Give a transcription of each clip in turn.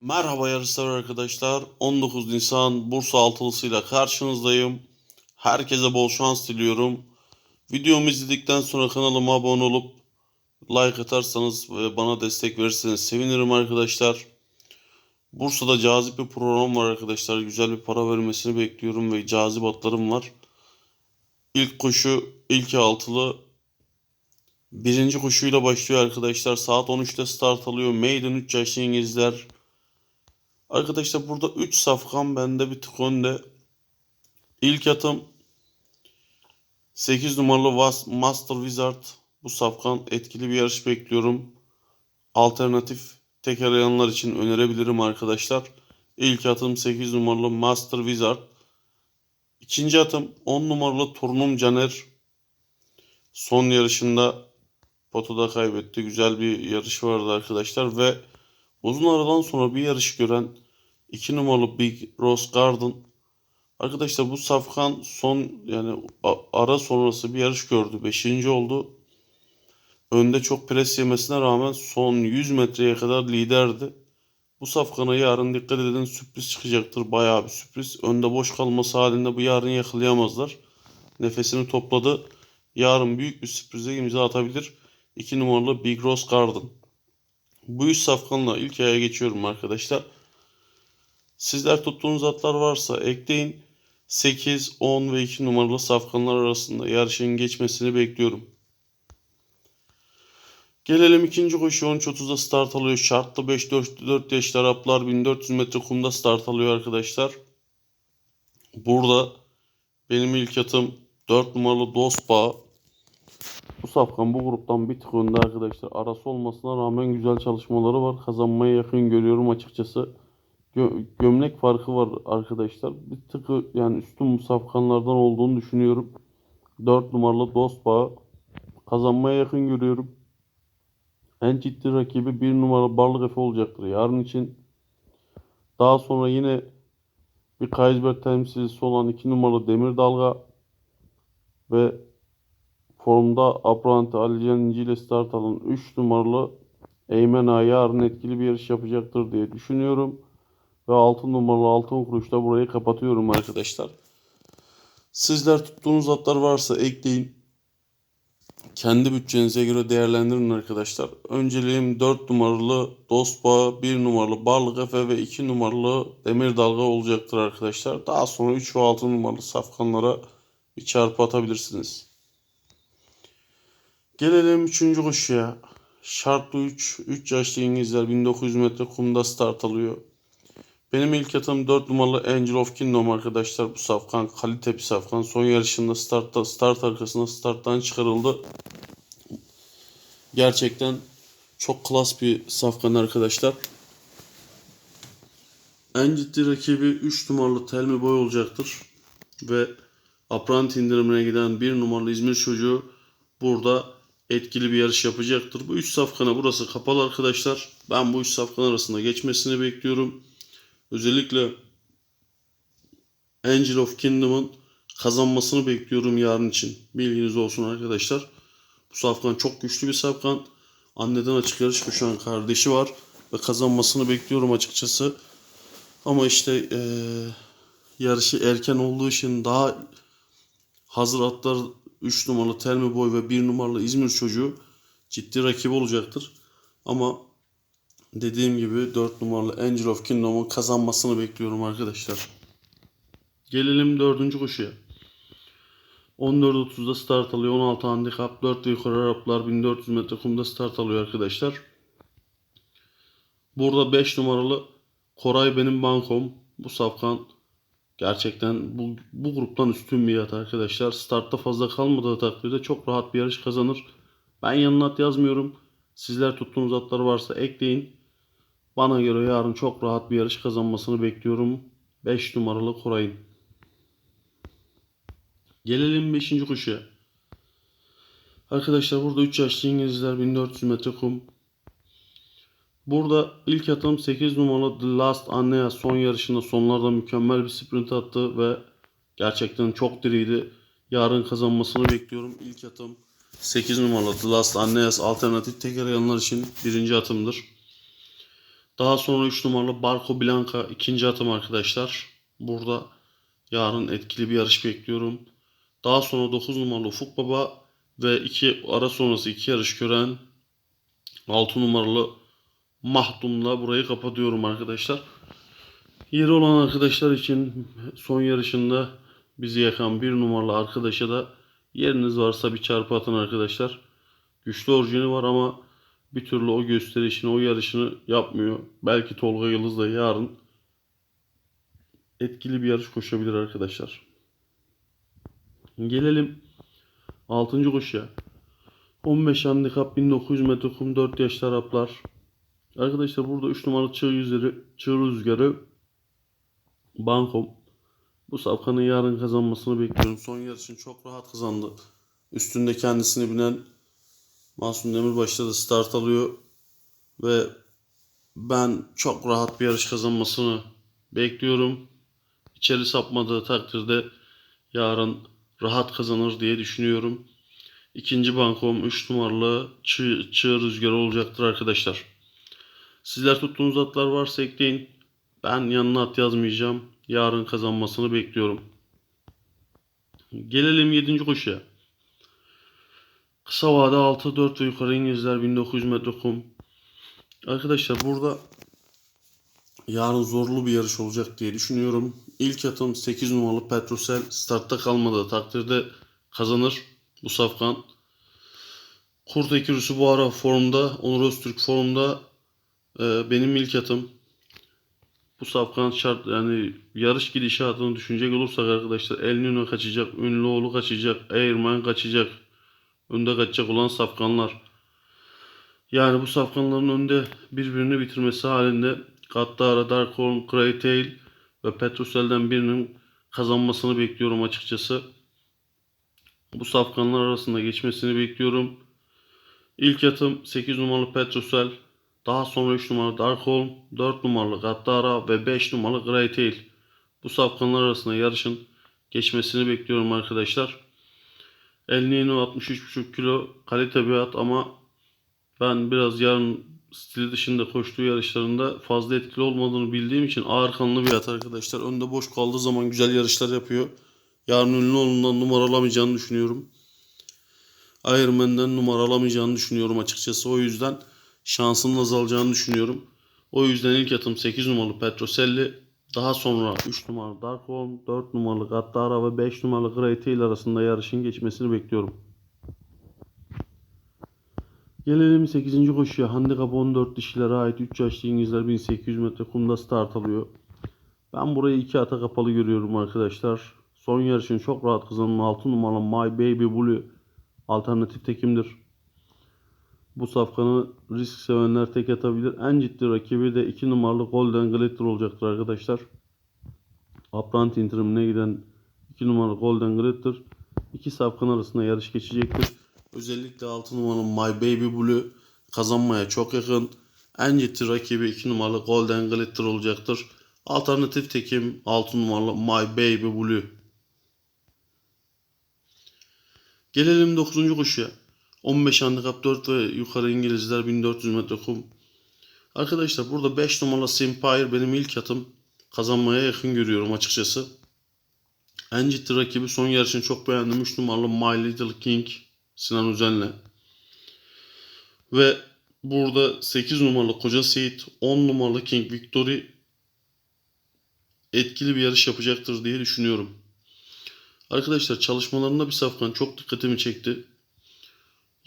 Merhaba yarışlar arkadaşlar. 19 Nisan Bursa altılısıyla karşınızdayım. Herkese bol şans diliyorum. Videomu izledikten sonra kanalıma abone olup like atarsanız ve bana destek verirseniz sevinirim arkadaşlar. Bursa'da cazip bir program var arkadaşlar. Güzel bir para vermesini bekliyorum ve cazip atlarım var. İlk koşu ilk altılı birinci koşuyla başlıyor arkadaşlar. Saat 13'te start alıyor. Maiden 3 yaşlı İngilizler. Arkadaşlar burada 3 safkan bende bir tık önde. İlk atım 8 numaralı Master Wizard. Bu safkan etkili bir yarış bekliyorum. Alternatif tek arayanlar için önerebilirim arkadaşlar. İlk atım 8 numaralı Master Wizard. İkinci atım 10 numaralı Turnum Caner. Son yarışında potoda kaybetti. Güzel bir yarış vardı arkadaşlar ve Uzun aradan sonra bir yarış gören 2 numaralı Big Rose Garden. Arkadaşlar bu safkan son yani ara sonrası bir yarış gördü. 5. oldu. Önde çok pres yemesine rağmen son 100 metreye kadar liderdi. Bu safkana yarın dikkat edin sürpriz çıkacaktır. Bayağı bir sürpriz. Önde boş kalması halinde bu yarın yakalayamazlar. Nefesini topladı. Yarın büyük bir sürprize imza atabilir. 2 numaralı Big Rose Garden. Bu üç safkanla ilk aya geçiyorum arkadaşlar. Sizler tuttuğunuz atlar varsa ekleyin. 8, 10 ve 2 numaralı safkanlar arasında yarışın geçmesini bekliyorum. Gelelim ikinci koşu 13.30'da start alıyor. Şartlı 5 4, 4 yaşlı Araplar 1400 metre kumda start alıyor arkadaşlar. Burada benim ilk atım 4 numaralı Dospa. Bu safkan bu gruptan bir tık önde arkadaşlar. Arası olmasına rağmen güzel çalışmaları var. Kazanmaya yakın görüyorum açıkçası. Gö- gömlek farkı var arkadaşlar. Bir tık yani üstün bu safkanlardan olduğunu düşünüyorum. 4 numaralı dost bağı kazanmaya yakın görüyorum. En ciddi rakibi 1 numaralı Barlık Efe olacaktır yarın için. Daha sonra yine bir Kaysberg temsilcisi olan 2 numaralı Demir Dalga ve formda Apranti Alican ile start alan 3 numaralı Eymen Ağa yarın etkili bir yarış yapacaktır diye düşünüyorum. Ve 6 numaralı altın kuruşla burayı kapatıyorum arkadaşlar. Sizler tuttuğunuz atlar varsa ekleyin. Kendi bütçenize göre değerlendirin arkadaşlar. Önceliğim 4 numaralı Dostba, 1 numaralı Barlık Efe ve 2 numaralı Demir Dalga olacaktır arkadaşlar. Daha sonra 3 ve 6 numaralı safkanlara bir çarpı atabilirsiniz. Gelelim 3. koşuya. Şartlı 3. 3 yaşlı İngilizler 1900 metre kumda start alıyor. Benim ilk atım 4 numaralı Angel of Kingdom arkadaşlar. Bu safkan kalite bir safkan. Son yarışında startta, start arkasında starttan çıkarıldı. Gerçekten çok klas bir safkan arkadaşlar. En ciddi rakibi 3 numaralı Telmi Boy olacaktır. Ve Apranti indirimine giden 1 numaralı İzmir çocuğu burada etkili bir yarış yapacaktır. Bu 3 safkana burası kapalı arkadaşlar. Ben bu 3 safkan arasında geçmesini bekliyorum. Özellikle Angel of Kingdom'ın kazanmasını bekliyorum yarın için. Bilginiz olsun arkadaşlar. Bu safkan çok güçlü bir safkan. Anneden açık yarış koşan kardeşi var. Ve kazanmasını bekliyorum açıkçası. Ama işte eee, yarışı erken olduğu için daha hazır atlar 3 numaralı Telmi Boy ve 1 numaralı İzmir çocuğu ciddi rakip olacaktır. Ama dediğim gibi 4 numaralı Angel of Kingdom'un kazanmasını bekliyorum arkadaşlar. Gelelim 4. koşuya. 14.30'da start alıyor. 16 handikap 4 ve yukarı Araplar 1400 metre kumda start alıyor arkadaşlar. Burada 5 numaralı Koray benim bankom. Bu safkan gerçekten bu, bu gruptan üstün bir at arkadaşlar. Startta fazla kalmadığı takdirde çok rahat bir yarış kazanır. Ben yanına at yazmıyorum. Sizler tuttuğunuz atlar varsa ekleyin. Bana göre yarın çok rahat bir yarış kazanmasını bekliyorum. 5 numaralı Koray'ın. Gelelim 5. koşuya. Arkadaşlar burada 3 yaşlı İngilizler 1400 metre kum. Burada ilk atım 8 numaralı The Last Annea son yarışında sonlarda mükemmel bir sprint attı ve gerçekten çok diriydi. Yarın kazanmasını bekliyorum. İlk atım 8 numaralı The Last Anneas alternatif teker yanlar için birinci atımdır. Daha sonra 3 numaralı Barco Blanca ikinci atım arkadaşlar. Burada yarın etkili bir yarış bekliyorum. Daha sonra 9 numaralı Ufuk Baba ve 2 ara sonrası 2 yarış gören 6 numaralı Mahdum'la burayı kapatıyorum arkadaşlar. Yeri olan arkadaşlar için son yarışında bizi yakan bir numaralı arkadaşa da yeriniz varsa bir çarpı atın arkadaşlar. Güçlü orijini var ama bir türlü o gösterişini, o yarışını yapmıyor. Belki Tolga Yıldız da yarın etkili bir yarış koşabilir arkadaşlar. Gelelim 6. koşuya. 15 handikap 1900 metre kum 4 yaşlı Araplar. Arkadaşlar burada 3 numaralı çığ yüzleri, çığ rüzgarı Bankom. Bu safkanın yarın kazanmasını bekliyorum. Son yarışını çok rahat kazandı. Üstünde kendisini binen Masum Demirbaş'ta da start alıyor. Ve ben çok rahat bir yarış kazanmasını bekliyorum. İçeri sapmadığı takdirde yarın rahat kazanır diye düşünüyorum. İkinci bankom 3 numaralı çığ, çığ rüzgarı olacaktır arkadaşlar. Sizler tuttuğunuz atlar varsa ekleyin. Ben yanına at yazmayacağım. Yarın kazanmasını bekliyorum. Gelelim 7. koşuya. Kısa vade 6 4 ve yukarı İngilizler 1900 metre kum. Arkadaşlar burada yarın zorlu bir yarış olacak diye düşünüyorum. İlk atım 8 numaralı Petrosel startta kalmadığı takdirde kazanır bu safkan. Kurt Ekürüsü bu ara formda. Onur Öztürk formda. Ee, benim ilk atım. Bu safkan şart yani yarış gidişatını düşünecek olursak arkadaşlar El Nino kaçacak, Ünlüoğlu kaçacak, Eğirmen kaçacak. Önde kaçacak olan safkanlar. Yani bu safkanların önde birbirini bitirmesi halinde Gattara, Darkhorn, Greytail ve Petrusel'den birinin kazanmasını bekliyorum açıkçası. Bu safkanlar arasında geçmesini bekliyorum. İlk atım 8 numaralı Petrosel. Daha sonra 3 numaralı Darkholm, 4 numaralı Gattara ve 5 numaralı Greytail. Bu safkanlar arasında yarışın geçmesini bekliyorum arkadaşlar. El Nino 63,5 kilo kalite bir at ama ben biraz yarın stili dışında koştuğu yarışlarında fazla etkili olmadığını bildiğim için ağır kanlı bir at arkadaşlar. Önde boş kaldığı zaman güzel yarışlar yapıyor. Yarın Ünlüoğlu'ndan numara alamayacağını düşünüyorum. Ironman'den numara alamayacağını düşünüyorum açıkçası. O yüzden şansının azalacağını düşünüyorum. O yüzden ilk atım 8 numaralı Petroselli. Daha sonra 3 numaralı Darkholm, 4 numaralı Gattara ve 5 numaralı Great Tail arasında yarışın geçmesini bekliyorum. Gelelim 8. koşuya. Handikap 14 dişilere ait 3 yaşlı İngilizler 1800 metre kumda start alıyor. Ben burayı 2 ata kapalı görüyorum arkadaşlar. Son yarışın çok rahat kazanan 6 numaralı My Baby Blue alternatif tekimdir. Bu safkanı risk sevenler tek atabilir. En ciddi rakibi de 2 numaralı Golden Glitter olacaktır arkadaşlar. Apprenti indirimine giden 2 numaralı Golden Glitter iki safkan arasında yarış geçecektir. Özellikle 6 numaralı My Baby Blue kazanmaya çok yakın. En ciddi rakibi 2 numaralı Golden Glitter olacaktır. Alternatif tekim 6 numaralı My Baby Blue. Gelelim 9. koşuya. 15 handikap 4 ve yukarı İngilizler 1400 metre kum. Arkadaşlar burada 5 numaralı Simpire benim ilk atım. Kazanmaya yakın görüyorum açıkçası. En ciddi rakibi son yarışını çok beğendim. 3 numaralı My Little King Sinan Özen'le. Ve burada 8 numaralı Koca Seyit, 10 numaralı King Victory etkili bir yarış yapacaktır diye düşünüyorum. Arkadaşlar çalışmalarında bir safkan çok dikkatimi çekti.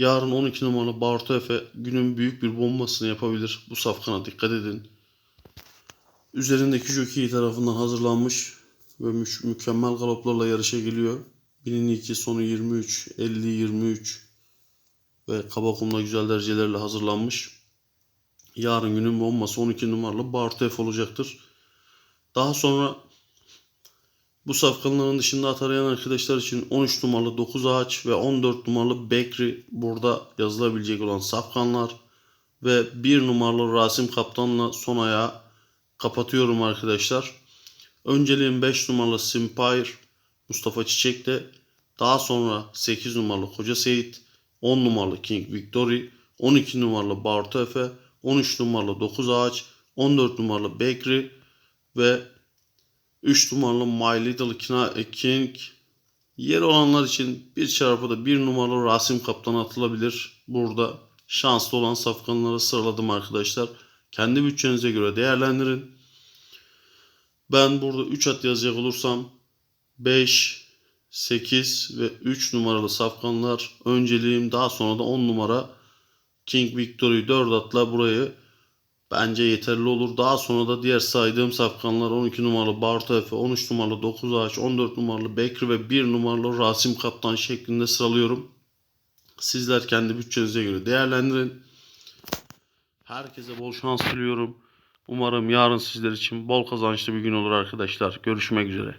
Yarın 12 numaralı Bartu Efe günün büyük bir bombasını yapabilir. Bu safkana dikkat edin. Üzerindeki jockey tarafından hazırlanmış ve mü- mükemmel galoplarla yarışa geliyor. 1002 sonu 23, 50 23 ve Kabakum'da güzel derecelerle hazırlanmış. Yarın günün bombası 12 numaralı Bartu Efe olacaktır. Daha sonra bu safkanların dışında at arayan arkadaşlar için 13 numaralı 9 ağaç ve 14 numaralı Bekri burada yazılabilecek olan safkanlar ve 1 numaralı Rasim Kaptan'la son ayağı kapatıyorum arkadaşlar. Önceliğim 5 numaralı Simpire Mustafa Çiçek'te daha sonra 8 numaralı Koca Seyit 10 numaralı King Victory 12 numaralı Bartu Efe 13 numaralı 9 ağaç 14 numaralı Bakery ve 3 numaralı My Little Kina- King. Yer olanlar için bir çarpıda 1 numaralı Rasim Kaptan atılabilir. Burada şanslı olan safkanları sıraladım arkadaşlar. Kendi bütçenize göre değerlendirin. Ben burada 3 at yazacak olursam 5, 8 ve 3 numaralı safkanlar önceliğim. Daha sonra da 10 numara King Victory 4 atla burayı bence yeterli olur. Daha sonra da diğer saydığım safkanlar 12 numaralı Barto Efe, 13 numaralı 9 Ağaç, 14 numaralı Bekri ve 1 numaralı Rasim Kaptan şeklinde sıralıyorum. Sizler kendi bütçenize göre değerlendirin. Herkese bol şans diliyorum. Umarım yarın sizler için bol kazançlı bir gün olur arkadaşlar. Görüşmek üzere.